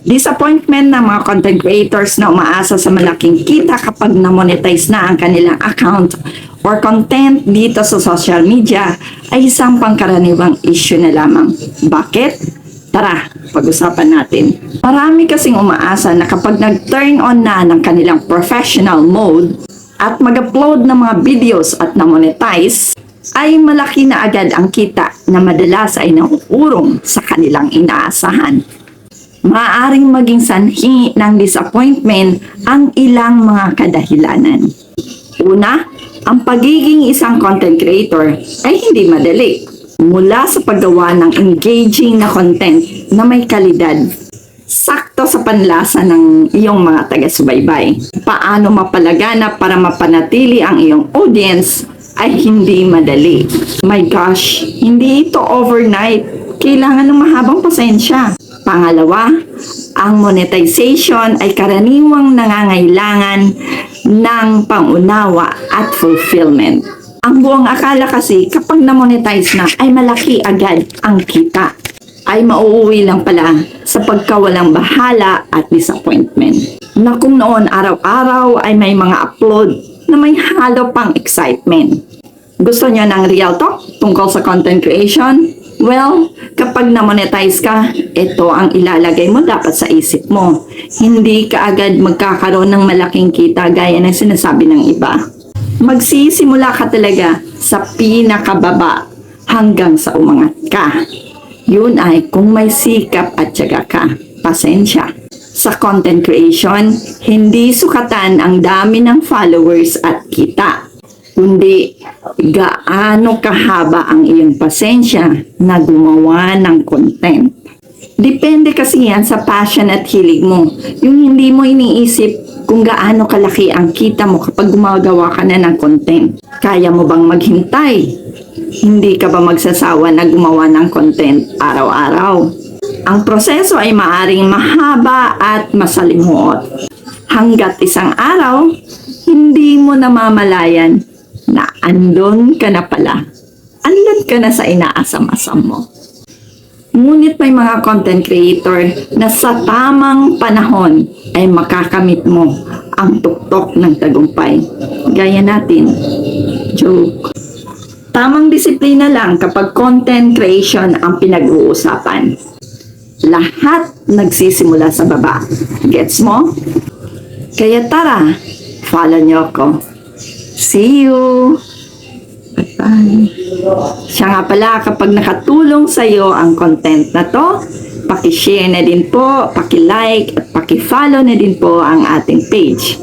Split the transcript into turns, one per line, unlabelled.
Disappointment ng mga content creators na umaasa sa malaking kita kapag na-monetize na ang kanilang account or content dito sa social media ay isang pangkaraniwang issue na lamang. Bakit? Tara, pag-usapan natin. Marami kasing umaasa na kapag nag-turn on na ng kanilang professional mode at mag-upload ng mga videos at na-monetize, ay malaki na agad ang kita na madalas ay nauurong sa kanilang inaasahan. Maaaring maging sanhi ng disappointment ang ilang mga kadahilanan. Una, ang pagiging isang content creator ay hindi madali. Mula sa paggawa ng engaging na content na may kalidad, sakto sa panlasa ng iyong mga taga-subaybay. Paano mapalaganap para mapanatili ang iyong audience ay hindi madali. My gosh, hindi ito overnight. Kailangan ng mahabang pasensya. Pangalawa, ang monetization ay karaniwang nangangailangan ng pangunawa at fulfillment. Ang buong akala kasi kapag na-monetize na ay malaki agad ang kita ay mauuwi lang pala sa pagkawalang bahala at disappointment. Na kung noon araw-araw ay may mga upload na may halo pang excitement. Gusto niyo ng real talk tungkol sa content creation? Well, kapag na-monetize ka, ito ang ilalagay mo dapat sa isip mo. Hindi ka agad magkakaroon ng malaking kita gaya ng sinasabi ng iba. Magsisimula ka talaga sa pinakababa hanggang sa umangat ka. Yun ay kung may sikap at tiyaga ka. Pasensya. Sa content creation, hindi sukatan ang dami ng followers at kita. Kundi gaano kahaba ang iyong pasensya na gumawa ng content. Depende kasi yan sa passion at hilig mo. Yung hindi mo iniisip kung gaano kalaki ang kita mo kapag gumagawa ka na ng content. Kaya mo bang maghintay? Hindi ka ba magsasawa na gumawa ng content araw-araw? Ang proseso ay maaring mahaba at masalimuot. Hanggat isang araw, hindi mo namamalayan na andon ka na pala. Andon ka na sa inaasam-asam mo. Ngunit may mga content creator na sa tamang panahon ay makakamit mo ang tuktok ng tagumpay. Gaya natin. Joke. Tamang disiplina lang kapag content creation ang pinag-uusapan. Lahat nagsisimula sa baba. Gets mo? Kaya tara, follow niyo ako. See you! Bye-bye! Siya nga pala, kapag nakatulong sa iyo ang content na to, paki-share na din po, paki-like at paki-follow na din po ang ating page.